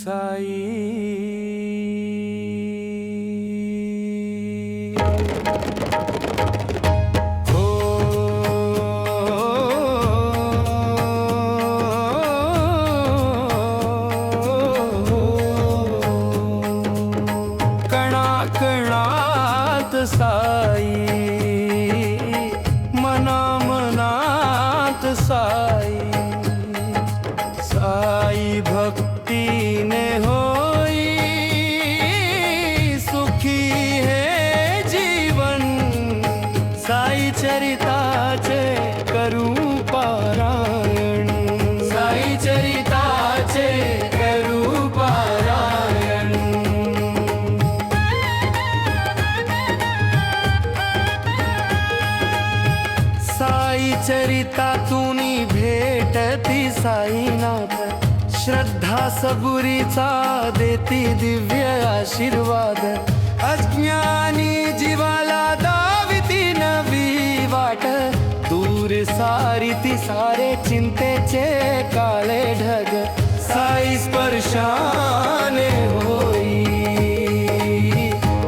साई हो कणा कणात चरिताचे करू पारायण. साई चरिताचे करू पारायण. साई चरितातून भेटती साईनाथ. श्रद्धा सबुरीचा देती दिव्य आशीर्वाद. दूर सारिती सारे चिंतेचे काळे ढग साई स्पर्शाने होई.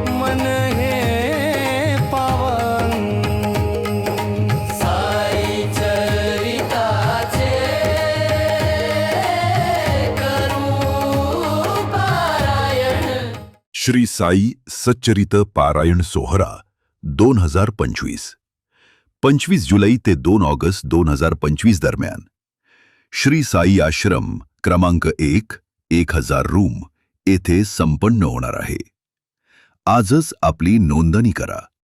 मन हे पावन. साई चरिताचे करू पारायण श्री साई सच्चरित पारायण सोहरा दोन हजार पंचवीस. पंचवीस जुलै ते दोन ऑगस्ट दोन हजार पंचवीस दरम्यान. श्री साई आश्रम क्रमांक एक एक हजार रूम येथे संपन्न होणार आहे. आजच आपली नोंदणी करा.